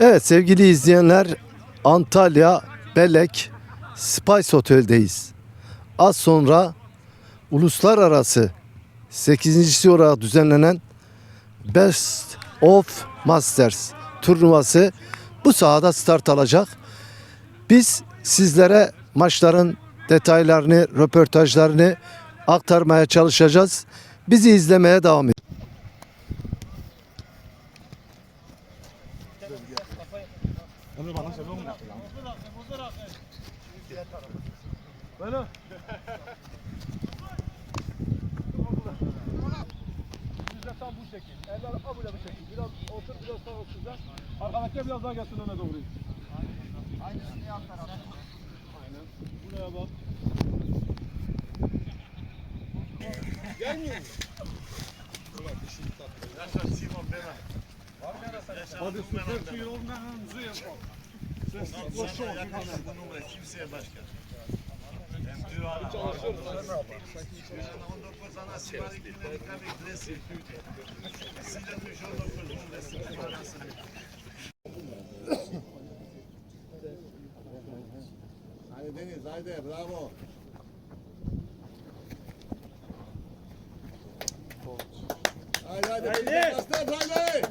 Evet sevgili izleyenler Antalya Belek Spice Otel'deyiz. Az sonra uluslararası 8. olarak düzenlenen Best of Masters turnuvası bu sahada start alacak. Biz sizlere maçların detaylarını, röportajlarını aktarmaya çalışacağız. Bizi izlemeye devam edin. Bizde tam bu şekil. Eller abule bu şekil. Biraz otur biraz sağ sizden. Arkadaşlar biraz daha gelsin öne doğru. Aynısını yan tarafa. Aynen. Buraya bak. Gelmiyor mu? Hadi süper suyu olmayan zıyım. Ses boş ol. Haydi Deniz haydi bravo. Haydi haydi. Haydi. Haydi.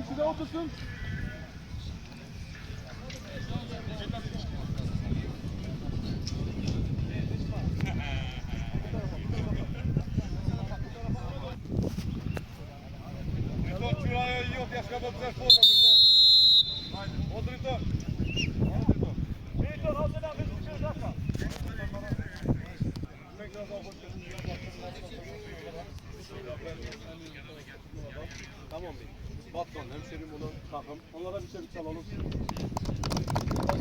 İkisi de otursun. Tamam bey. Batman hemşerim olan takım. Onlara bir şey çalalım.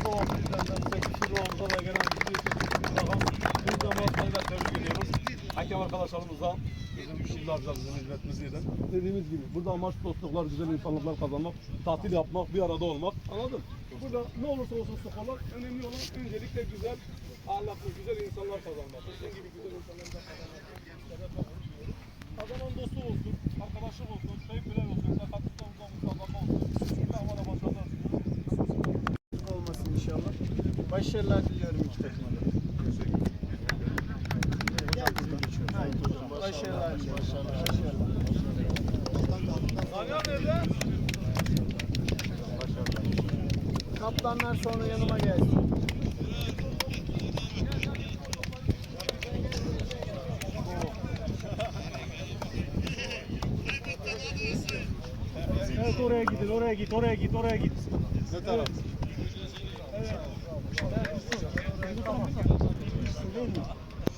Bu bizden sekişli Ramazan'a gelen bizi takım. Biz de Batman'ı tebrik ediyoruz. Arkadaşlarımızla bizim yıllarca bizim hizmetimizden. Dediğimiz gibi burada amaç dostluklar, güzel insanlıklar kazanmak, tatil yapmak, bir arada olmak. Anladın? Burada ne olursa olsun sokalar önemli olan öncelikle güzel, ahlaklı, güzel insanlar kazanmak. Sizin gibi güzel insanları da kazanmak. Kazanan dostu olsun, arkadaşlık olsun, sevgiler olsun, sakatlıkta uzun kazanma olsun. Şimdi havada diliyorum. olmasın inşallah. Başarılar diliyorum iki da. Başarılar. Başarılar. Kaptanlar sonra yanıma gelsin. Evet oraya gidin, oraya git, oraya git, oraya git. Ne taraf?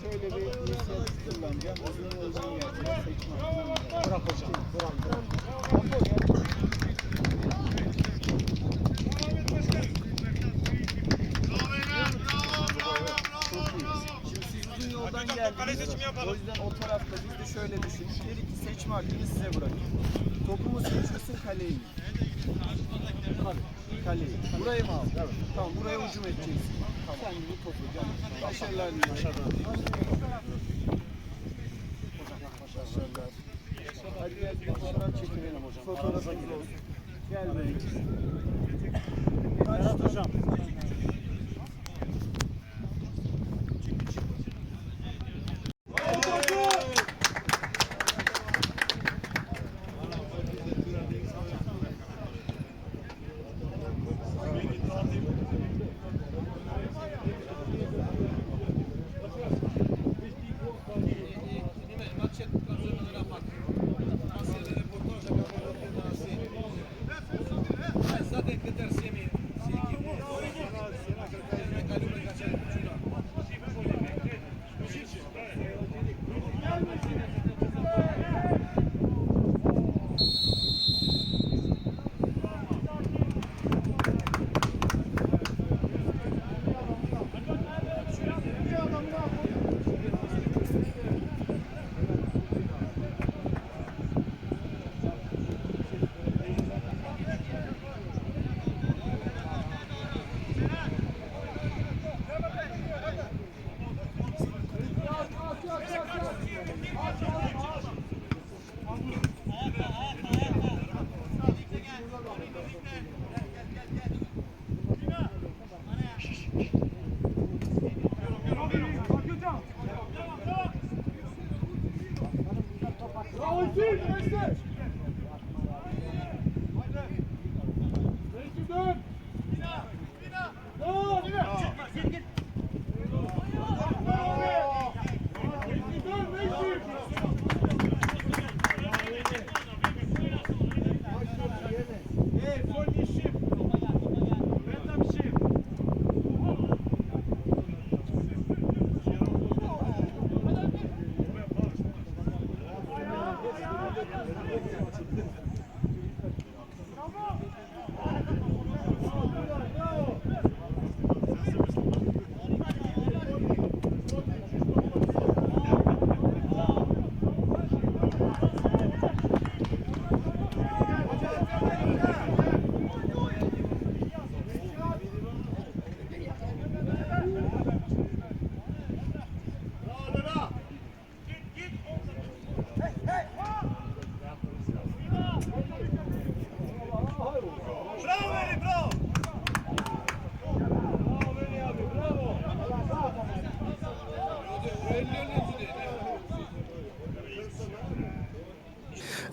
Şöyle bir inisiyatif kullanacağım. Uzun. Seçim Bırak hocam. Uzun yoldan geldiniz. O yüzden o tarafta biz de şöyle düşünün. Dedik ki seçme hakkını size bırakın. Topumu seçmesin kaleyi mi? Kaleyi. Burayı mı aldın? Tamam buraya hücum edeceksin. Sen gibi topu. Başarılar diliyorum. Başarılar. Hadi gel bir fotoğraf çekinelim hocam. Fotoğrafımız olsun. Gel benim. Berat hocam.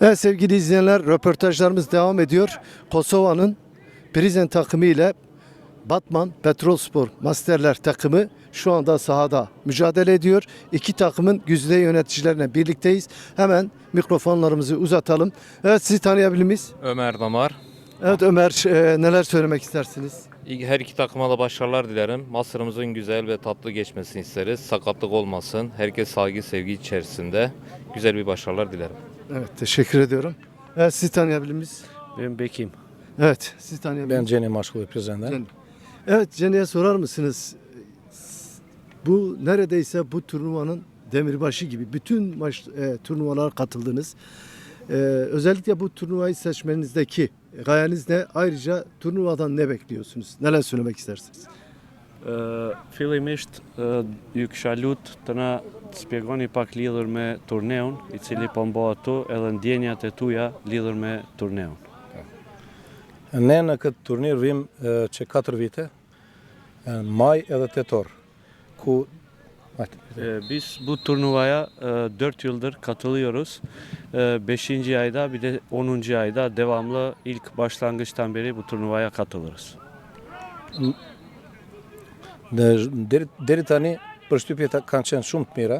Evet sevgili izleyenler röportajlarımız devam ediyor. Kosova'nın Prizen takımı ile Batman Petrolspor Masterler takımı şu anda sahada mücadele ediyor. İki takımın güzide yöneticilerine birlikteyiz. Hemen mikrofonlarımızı uzatalım. Evet sizi tanıyabilir miyiz? Ömer Damar. Evet Ömer e, neler söylemek istersiniz? Her iki takıma da başarılar dilerim. Master'ımızın güzel ve tatlı geçmesini isteriz. Sakatlık olmasın. Herkes saygı, sevgi içerisinde. Güzel bir başarılar dilerim. Evet teşekkür ediyorum. Evet sizi tanıyabilir miyiz? Ben Bekim. Evet sizi tanıyabilir Ben miyiz? Jenny Maşkulu Prezen'den. Evet Jenny'e sorar mısınız? Bu neredeyse bu turnuvanın demirbaşı gibi bütün maç e, turnuvalara katıldınız. E, özellikle bu turnuvayı seçmenizdeki gayeniz ne? Ayrıca turnuvadan ne bekliyorsunuz? Neler söylemek istersiniz? Ë, fillimisht ju kisha lut të na shpjegoni pak lidhur me turneun, i cili po mbo atu, edhe ndjenjat e tuja lidhur me turneun. Ne në këtë turnir vim e, që 4 vite, në maj edhe tetor, ku biz bu turnuvaya 4 yıldır katılıyoruz. 5. ayda bir de 10. ayda devamlı ilk başlangıçtan beri bu turnuvaya katılırız. Në, deri, deri tani përshtypjet kanë qenë shumë të mira.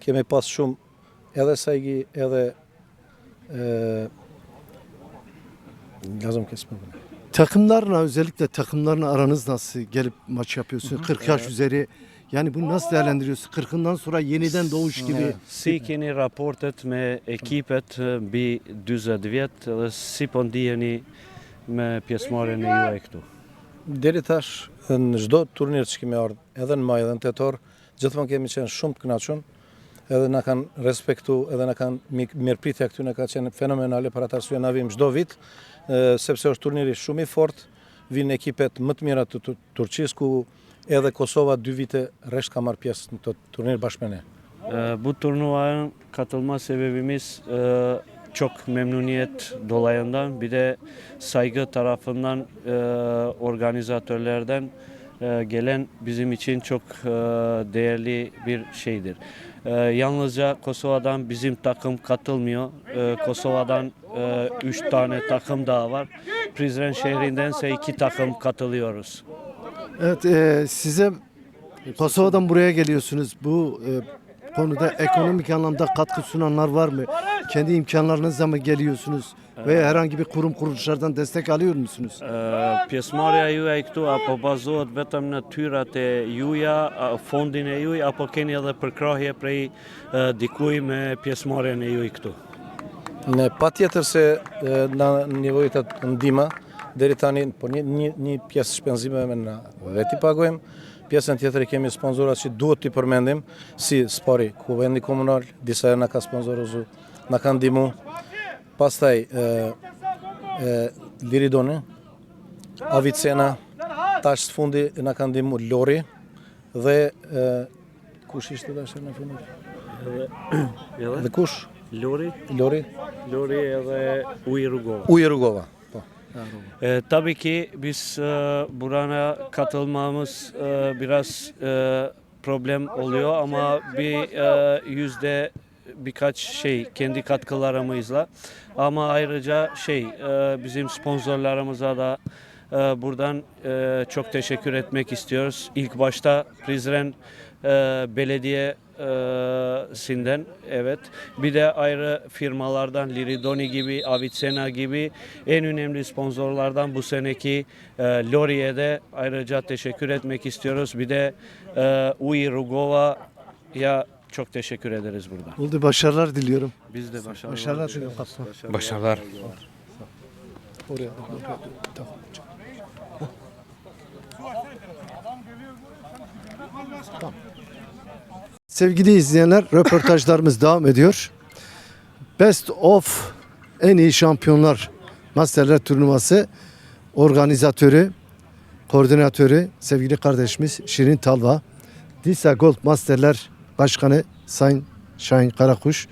Kemi pas shumë edhe sajgi, edhe e, lazım kesme bunu. Takımlarla özellikle takımlarla aranız nasıl? Gelip maç yapıyorsunuz. 40 yaş üzeri. Yani bunu nasıl değerlendiriyorsun? 40'ından sonra yeniden doğuş gibi. Si keni raportet me ekipet mbi 40 vjet dhe si po ndiheni me pjesëmarrjen e juaj këtu? Deri tash në çdo turnir që kemi ardhur, edhe në maj edhe në tetor, gjithmonë kemi qenë shumë të kënaqur. Edhe na kanë respektu, edhe na kanë mirëpritja na ka qenë fenomenale për atë arsye na vim çdo vit, e, sepse është turniri shumë i fortë, vinë ekipet më të mira të Tu- Turqisë ku edhe Kosova dy vite rresht ka marrë pjesë në këtë turnir bashkë me ne. Bu turnuvaya katılma sebebimiz e, çok memnuniyet dolayından bir de saygı tarafından e, organizatörlerden e, gelen bizim için çok e, değerli bir şeydir. E, yalnızca Kosova'dan bizim takım katılmıyor. E, Kosova'dan 3 tane takım daha var. Prizren şehrindense iki takım katılıyoruz. Evet e, size Kosova'dan buraya geliyorsunuz. Bu e, konuda ekonomik anlamda katkı sunanlar var mı? Kendi imkanlarınızla mı geliyorsunuz? Veya herhangi bir kurum kuruluşlardan destek alıyor musunuz? Pjesëmarrja juaj këtu apo bazohet vetëm në tyrat e juja, fondin e juaj apo keni edhe përkrahje prej dikuj me pjesëmarrjen e juaj këtu? Ne pa tjetër se e, na atë ndima, deri tani, por një, një, një pjesë shpenzime me na veti pagojmë, pjesën tjetër i kemi sponsorat që duhet t'i përmendim, si spori, ku vendi komunal, disa herë na ka sponsorozu, na ka ndimu. Pastaj, e, e, Liridoni, Avicena, tash së fundi na ka ndimu Lori, dhe e, kush ishte dashër në fundit? Dhe kush? Lori, Lori? Lori edhe Uji Rugova. Uji Rugova. E, tabii ki biz e, burana katılmamız e, biraz e, problem oluyor ama bir e, yüzde birkaç şey kendi katkılarımızla ama ayrıca şey e, bizim sponsorlarımıza da e, buradan e, çok teşekkür etmek istiyoruz. İlk başta Prizren e, Belediye sinden evet bir de ayrı firmalardan Liridoni gibi Avicena gibi en önemli sponsorlardan bu seneki e, Lorie'de ayrıca teşekkür etmek istiyoruz. Bir de e, UI Rugova'ya çok teşekkür ederiz burada. Oldu başarılar diliyorum. Biz de başarılar. Başarılar diliyorum kaptan. Başarılar. Oraya, oraya. Tamam. Tamam. Sevgili izleyenler röportajlarımız devam ediyor. Best of en iyi şampiyonlar Masterler turnuvası organizatörü, koordinatörü sevgili kardeşimiz Şirin Talva. Disa Gold Masterler Başkanı Sayın Şahin Karakuş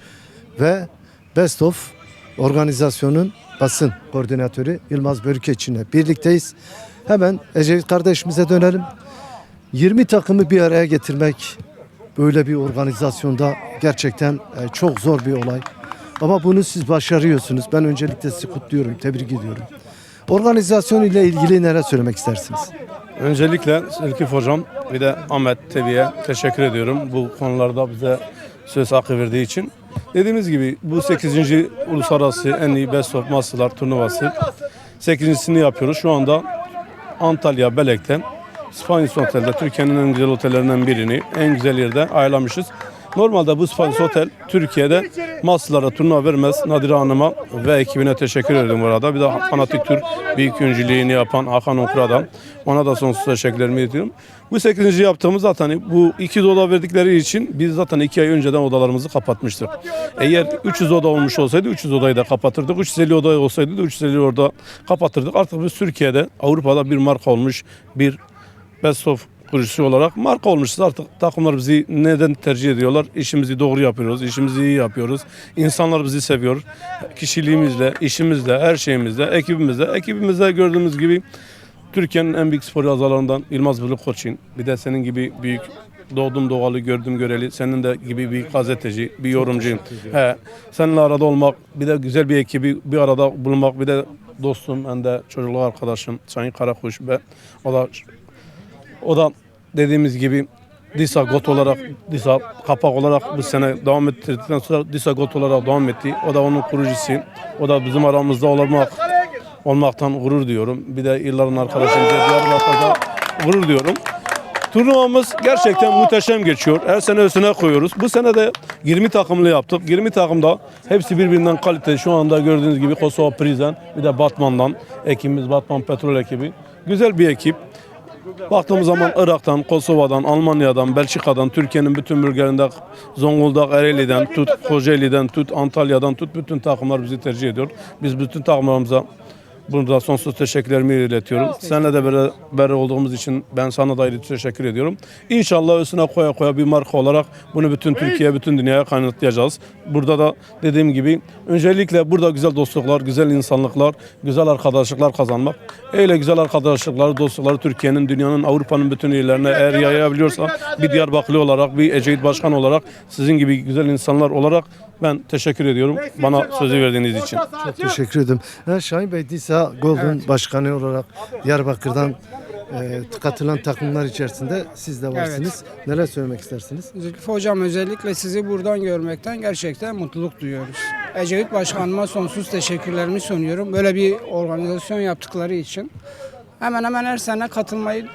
ve Best of organizasyonun basın koordinatörü Yılmaz Börkeçin'le birlikteyiz. Hemen Ecevit kardeşimize dönelim. 20 takımı bir araya getirmek böyle bir organizasyonda gerçekten e, çok zor bir olay. Ama bunu siz başarıyorsunuz. Ben öncelikle sizi kutluyorum, tebrik ediyorum. Organizasyon ile ilgili neler söylemek istersiniz? Öncelikle Elkif Hocam bir de Ahmet Tebi'ye teşekkür ediyorum bu konularda bize söz hakkı verdiği için. Dediğimiz gibi bu 8. Uluslararası En iyi Best of Masterlar turnuvası 8.sini yapıyoruz. Şu anda Antalya Belek'ten Spanish Otel'de Türkiye'nin en güzel otellerinden birini en güzel yerde ayarlamışız. Normalde bu Spanish Otel Türkiye'de Masterlara turnuva vermez. Nadire Hanım'a ve ekibine teşekkür ederim bu arada. Bir de Fanatik Tur büyük öncülüğünü yapan Hakan Okura'dan. Ona da sonsuz teşekkürlerimi ediyorum. Bu 8. yaptığımız zaten bu 200 oda verdikleri için biz zaten 2 ay önceden odalarımızı kapatmıştık. Eğer 300 oda olmuş olsaydı 300 odayı da kapatırdık. 350 oda olsaydı da 350 orada kapatırdık. Artık biz Türkiye'de Avrupa'da bir marka olmuş bir Best of kurucusu olarak marka olmuşuz. Artık takımlar bizi neden tercih ediyorlar? İşimizi doğru yapıyoruz, işimizi iyi yapıyoruz. İnsanlar bizi seviyor. Kişiliğimizle, işimizle, her şeyimizle, ekibimizle. Ekibimizde gördüğümüz gibi Türkiye'nin en büyük spor yazarlarından Yılmaz Bülük Koçin. Bir de senin gibi büyük doğdum doğalı, gördüm göreli. Senin de gibi bir gazeteci, bir yorumcu. He, seninle arada olmak, bir de güzel bir ekibi bir arada bulunmak, bir de dostum, hem de çocukluk arkadaşım Sayın Karakuş ve o da o da dediğimiz gibi Disa Got olarak, Disa kapak olarak bu sene devam ettirdikten sonra Disa Got olarak devam etti. O da onun kurucusu. O da bizim aramızda olmak olmaktan gurur diyorum. Bir de yılların arkadaşım Diyarbakır'da gurur diyorum. Turnuvamız gerçekten muhteşem geçiyor. Her sene üstüne koyuyoruz. Bu sene de 20 takımlı yaptık. 20 takımda hepsi birbirinden kalite. Şu anda gördüğünüz gibi Kosova Prizren bir de Batman'dan ekibimiz Batman Petrol ekibi. Güzel bir ekip. Baktığımız zaman Irak'tan, Kosova'dan, Almanya'dan, Belçika'dan, Türkiye'nin bütün bölgelerinde Zonguldak, Ereğli'den tut, Kocaeli'den tut, Antalya'dan tut bütün takımlar bizi tercih ediyor. Biz bütün takımlarımıza burada sonsuz teşekkürlerimi iletiyorum. Seninle de beraber olduğumuz için ben sana da ayrı teşekkür ediyorum. İnşallah üstüne koya koya bir marka olarak bunu bütün Türkiye, bütün dünyaya kanıtlayacağız. Burada da dediğim gibi öncelikle burada güzel dostluklar, güzel insanlıklar, güzel arkadaşlıklar kazanmak. Öyle güzel arkadaşlıkları, dostlukları Türkiye'nin, dünyanın, Avrupa'nın bütün illerine eğer yayabiliyorsa bir Diyarbakırlı olarak, bir Ecevit Başkan olarak, sizin gibi güzel insanlar olarak ben teşekkür ediyorum bana sözü verdiğiniz için. Çok teşekkür ederim. Şahin Bey Disa Golden Başkanı olarak Diyarbakır'dan e, katılan takımlar içerisinde siz de varsınız. Neler söylemek istersiniz? Zülfü Hocam özellikle sizi buradan görmekten gerçekten mutluluk duyuyoruz. Ecevit Başkanıma sonsuz teşekkürlerimi sunuyorum. Böyle bir organizasyon yaptıkları için. Hemen hemen her sene katılmayı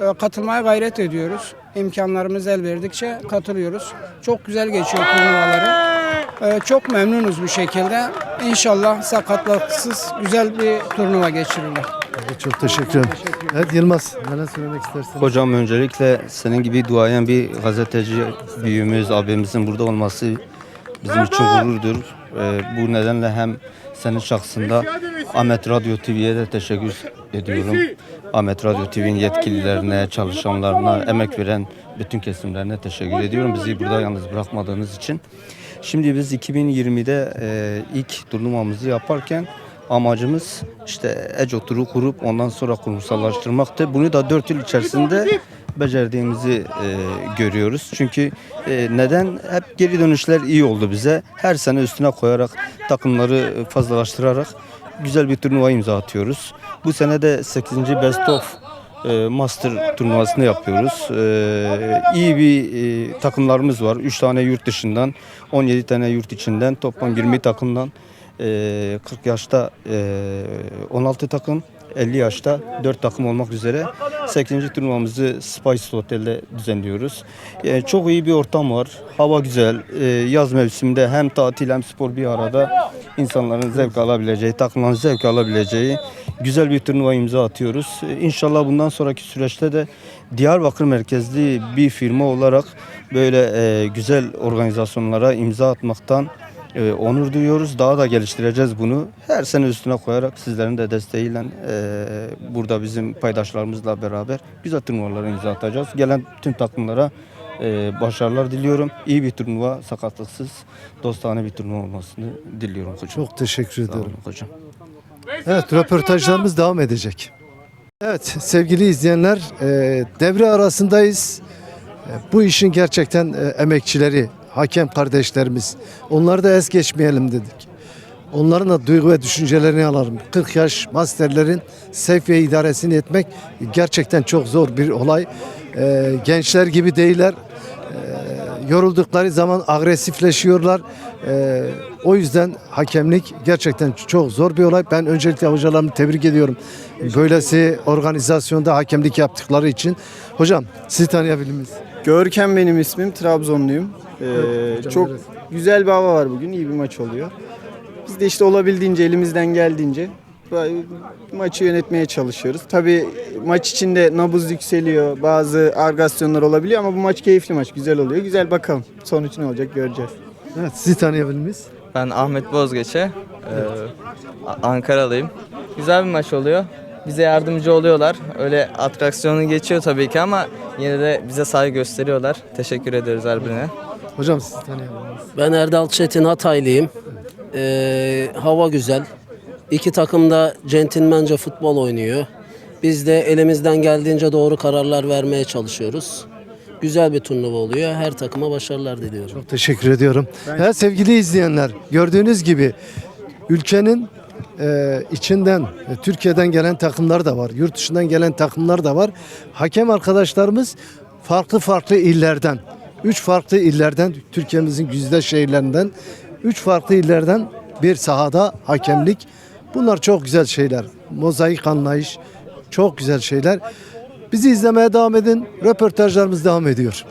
e, katılmaya gayret ediyoruz. İmkanlarımız el verdikçe katılıyoruz. Çok güzel geçiyor turnuvaları. E, Çok memnunuz bu şekilde. İnşallah sakatlıksız güzel bir turnuva geçirirler. Çok teşekkür ederim. Evet Yılmaz neler söylemek istersiniz? Hocam öncelikle senin gibi duayen bir gazeteci büyüğümüz, abimizin burada olması bizim için gururdur. Ee, bu nedenle hem senin şahsında Ahmet Radyo TV'ye de teşekkür ediyorum. Ahmet Radyo TV'nin yetkililerine, çalışanlarına, emek veren bütün kesimlerine teşekkür ediyorum. Bizi burada yalnız bırakmadığınız için. Şimdi biz 2020'de e, ilk turnuvamızı yaparken amacımız işte ECO turu kurup ondan sonra kurumsallaştırmaktı. Bunu da 4 yıl içerisinde becerdiğimizi e, görüyoruz. Çünkü e, neden? Hep geri dönüşler iyi oldu bize. Her sene üstüne koyarak, takımları fazlalaştırarak güzel bir turnuva imza atıyoruz. Bu sene de 8. Best of Master turnuvasını yapıyoruz. E, iyi bir e, takımlarımız var. 3 tane yurt dışından, 17 tane yurt içinden, toplam 20 takımdan e, 40 yaşta e, 16 takım, 50 yaşta 4 takım olmak üzere 8. turnuvamızı Spice Hotel'de düzenliyoruz. E, çok iyi bir ortam var. Hava güzel. E, yaz mevsiminde hem tatil hem spor bir arada insanların zevk alabileceği, takımların zevk alabileceği güzel bir turnuva imza atıyoruz. İnşallah bundan sonraki süreçte de Diyarbakır merkezli bir firma olarak böyle e, güzel organizasyonlara imza atmaktan e, onur duyuyoruz. Daha da geliştireceğiz bunu. Her sene üstüne koyarak sizlerin de desteğiyle e, burada bizim paydaşlarımızla beraber güzel turnuvalara imza atacağız. Gelen tüm takımlara e, başarılar diliyorum. İyi bir turnuva, sakatlıksız, dostane bir turnuva olmasını diliyorum hocam. Çok teşekkür Sağ ederim. olun hocam. Evet röportajlarımız devam edecek. Evet sevgili izleyenler e, devre arasındayız. E, bu işin gerçekten e, emekçileri, hakem kardeşlerimiz. Onları da es geçmeyelim dedik. Onların da duygu ve düşüncelerini alalım. 40 yaş masterlerin sevk ve idaresini etmek gerçekten çok zor bir olay. Gençler gibi değiller. Yoruldukları zaman agresifleşiyorlar. O yüzden hakemlik gerçekten çok zor bir olay. Ben öncelikle hocalarımı tebrik ediyorum. Böylesi organizasyonda hakemlik yaptıkları için. Hocam sizi tanıyabilir miyiz? Görkem benim ismim, Trabzonluyum. Ee, hocam, çok neresi? güzel bir hava var bugün, iyi bir maç oluyor. Biz de işte olabildiğince, elimizden geldiğince maçı yönetmeye çalışıyoruz. Tabii maç içinde nabız yükseliyor, bazı argasyonlar olabiliyor ama bu maç keyifli maç, güzel oluyor. Güzel bakalım sonuç ne olacak göreceğiz. Evet sizi tanıyabilir miyiz? Ben Ahmet Bozgeç'e. Ee, Ankaralıyım. Güzel bir maç oluyor. Bize yardımcı oluyorlar. Öyle atraksiyonu geçiyor tabii ki ama yine de bize saygı gösteriyorlar. Teşekkür ediyoruz her birine. Hocam sizi tanıyabilir miyiz? Ben Erdal Çetin Hataylıyım. Ee, hava güzel. İki takım da centilmence futbol oynuyor. Biz de elimizden geldiğince doğru kararlar vermeye çalışıyoruz. Güzel bir turnuva oluyor. Her takıma başarılar diliyorum. Çok teşekkür ediyorum. Evet sevgili izleyenler gördüğünüz gibi ülkenin e, içinden e, Türkiye'den gelen takımlar da var. Yurt dışından gelen takımlar da var. Hakem arkadaşlarımız farklı farklı illerden, üç farklı illerden Türkiye'mizin güzide şehirlerinden üç farklı illerden bir sahada hakemlik. Bunlar çok güzel şeyler. Mozaik anlayış çok güzel şeyler. Bizi izlemeye devam edin. Röportajlarımız devam ediyor.